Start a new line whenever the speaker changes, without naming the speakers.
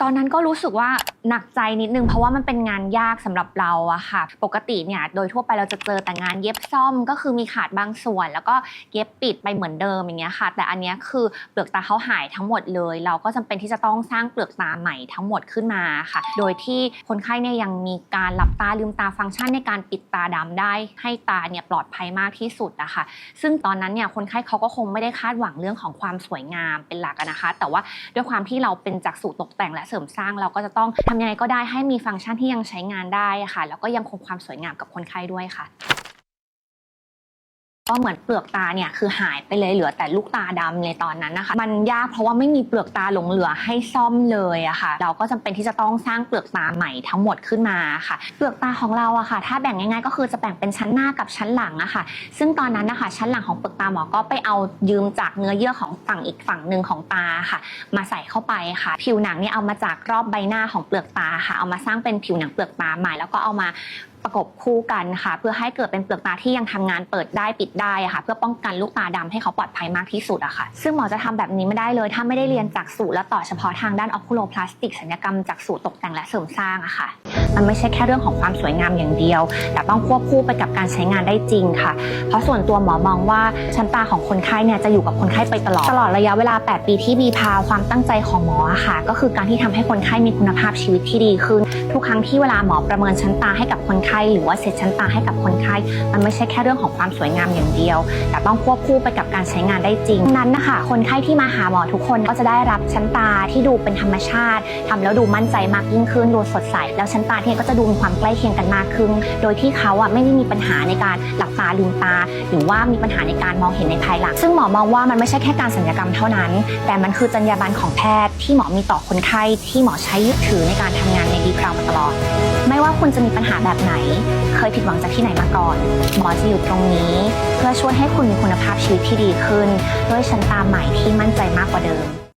ตอนนั้นก็รู้สึกว่าหนักใจนิดนึงเพราะว่ามันเป็นงานยากสำหรับเราอะค่ะ ปกติเนี่ยโดยทั่วไปเราจะเจอแต่งานเย็บซ่อมก็คือมีขาดบางส่วน แล้วก็เย็บปิดไปเหมือนเดิมอย่างเงี้ยค่ะ แต่อันเนี้ยคือเปลือกตาเขาหายทั้งหมดเลย เราก็จำเป็นที่จะต้องสร้างเปลือกตาใหม่ทั้งหมดขึ้นมาค่ะ โดยที่คนไข้เนี่ยยังมีการหลับตาลืมตาฟังก์ชันในการปิดตาดำได้ ให้ตาเนี่ยปลอดภัยมากที่สุดอะค่ะ ซึ่งตอนนั้นเนี่ยคนไข้เขาก็คงไม่ได้คาดหวังเรื่องของความสวยงามเป็นหลักนะคะ แต่ว่าด้วยความที่เราเป็นจักษุตกแต่งและเสริมสร้างเราก็จะต้องทำยังไงก็ได้ให้มีฟังก์ชันที่ยังใช้งานได้ค่ะ แล้วก็ยังคงความสวยงามกับคนไข้ด้วยค่ะ ก็เหมือนเปลือกตาเนี่ยคือหายไปเลยเหลือแต่ลูกตาดำในตอนนั้นนะคะ มันยากเพราะว่าไม่มีเปลือกตาหลงเหลือให้ซ่อมเลยอะค่ะ เราก็จำเป็นที่จะต้องสร้างเปลือกตาใหม่ทั้งหมดขึ้นมาค่ะ เปลือกตาของเราอะค่ะ ถ้าแบ่งง่ายๆ ก็คือจะแบ่งเป็นชั้นหน้ากับชั้นหลังอะค่ะ ซึ่งตอนนั้นนะคะชั้นหลังของเปลือกตาหมอก็ไปเอายืมจากเนื้อเยื่อของฝั่งอีกฝั่งหนึ่งของตาค่ะ มาใส่เข้าไปค่ะ ผิวหนังเนี่ยเอามาจากรอบใบหน้าของเปลือกตาค่ะ เอามาสร้างเป็นผิวหนังเปลือกตาใหม่แล้วก็เอามา ประกบคู่กันค่ะ เพื่อให้เกิดเป็นเปลือกตาที่ยังทำงานเปิดได้ปิดได้อะค่ะ เพื่อป้องกันลูกตาดำให้เขาปลอดภัยมากที่สุดอะค่ะ ซึ่งหมอจะทำแบบนี้ไม่ได้เลย ถ้าไม่ได้เรียนจากสูตรและต่อเฉพาะทางด้านออคูโลพลาสติกศัลยกรรมจากสูตรตกแต่งและเสริมสร้างอะค่ะ มันไม่ใช่แค่เรื่องของความสวยงามอย่างเดียว แต่ต้องควบคู่ไปกับการใช้งานได้จริงค่ะ เพราะส่วนตัวหมอมองว่าชั้นตาของคนไข้เนี่ยจะอยู่กับคนไข้ไปตลอดตลอดระยะเวลา 8 ปีที่บีพาความตั้งใจของหมออะค่ะ ก็คือการที่ทำให้คนไข้มีคุณภาพชีวิตที่ดีขึ้น ทุกครั้งที่เวลาหมอประเมินชั้นตาให้กับคนไข้หรือว่าเซตชั้นตาให้กับคนไข้ มันไม่ใช่แค่เรื่องของความสวยงามอย่างเดียว แต่ต้องควบคู่ไปกับการใช้งานได้จริง นั้นนะคะ คนไข้ที่มาหาหมอทุกคนก็จะได้รับชั้นตาที่ดูเป็นธรรมชาติทำแล้วดูมั่นใจมากยิ่งขึ้นดูสดใส แล้วชั้นตาที่ก็จะดูมีความใกล้เคียงกันมากขึ้น โดยที่เขาอะไม่ได้มีปัญหาในการหลับตาลืมตา หรือว่ามีปัญหาในการมองเห็นในภายหลัง ซึ่งหมอมองว่ามันไม่ใช่แค่การสัญญกรรมเท่านั้น แต่มันคือจรรยาบรรณของแพทย์ที่หมอมีต่อคนไข้ที่หมอใช้ยึดถือในการทำงานในดีพราวมาตลอด ไม่ว่าคุณจะมีปัญหาแบบไหนเคยผิดหวังจากที่ไหนมาก่อน หมอจะอยู่ตรงนี้ เพื่อช่วยให้คุณมีคุณภาพชีวิตที่ดีขึ้น ด้วยชั้นตาใหม่ที่มั่นใจมากกว่าเดิม